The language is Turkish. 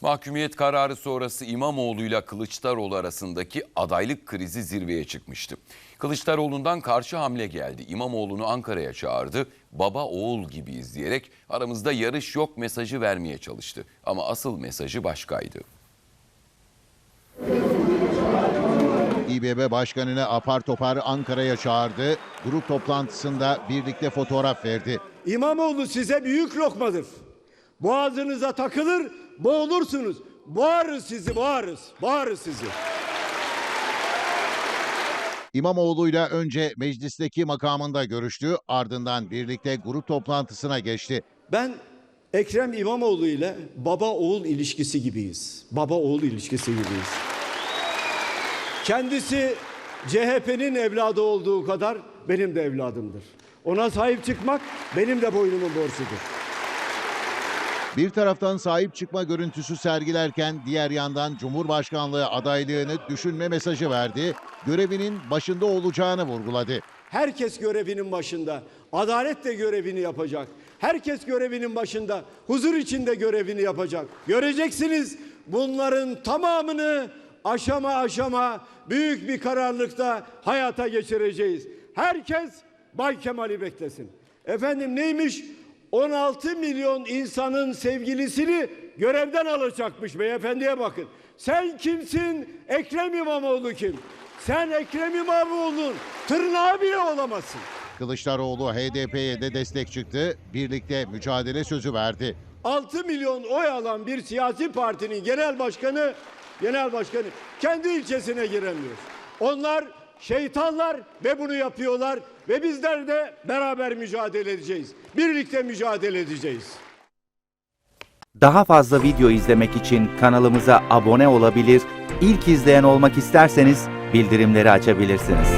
Mahkumiyet kararı sonrası İmamoğlu ile Kılıçdaroğlu arasındaki adaylık krizi zirveye çıkmıştı. Kılıçdaroğlu'ndan karşı hamle geldi. İmamoğlu'nu Ankara'ya çağırdı. Baba oğul gibi izleyerek aramızda yarış yok mesajı vermeye çalıştı. Ama asıl mesajı başkaydı. İBB Başkanı'nı apar topar Ankara'ya çağırdı. Grup toplantısında birlikte fotoğraf verdi. İmamoğlu size büyük lokmadır. Boğazınıza takılır, boğulursunuz. Boğarız sizi, boğarız. Boğarız sizi. İmamoğlu'yla önce meclisteki makamında görüştü, ardından birlikte grup toplantısına geçti. Ben Ekrem İmamoğlu ile baba oğul ilişkisi gibiyiz. Baba oğul ilişkisi gibiyiz. Kendisi CHP'nin evladı olduğu kadar benim de evladımdır. Ona sahip çıkmak benim de boynumun borcudur. Bir taraftan sahip çıkma görüntüsü sergilerken diğer yandan Cumhurbaşkanlığı adaylığını düşünme mesajı verdi. Görevinin başında olacağını vurguladı. Herkes görevinin başında. Adalet de görevini yapacak. Herkes görevinin başında. Huzur içinde görevini yapacak. Göreceksiniz bunların tamamını aşama aşama büyük bir kararlılıkta hayata geçireceğiz. Herkes Bay Kemal'i beklesin. Efendim neymiş? 16 milyon insanın sevgilisini görevden alacakmış beyefendiye bakın. Sen kimsin? Ekrem İmamoğlu kim? Sen Ekrem İmamoğlu'nun tırnağı bile olamazsın. Kılıçdaroğlu HDP'ye de destek çıktı, birlikte mücadele sözü verdi. 6 milyon oy alan bir siyasi partinin genel başkanı, genel başkanı kendi ilçesine giremiyor. Onlar şeytanlar ve bunu yapıyorlar ve bizler de beraber mücadele edeceğiz. Birlikte mücadele edeceğiz. Daha fazla video izlemek için kanalımıza abone olabilir, ilk izleyen olmak isterseniz bildirimleri açabilirsiniz.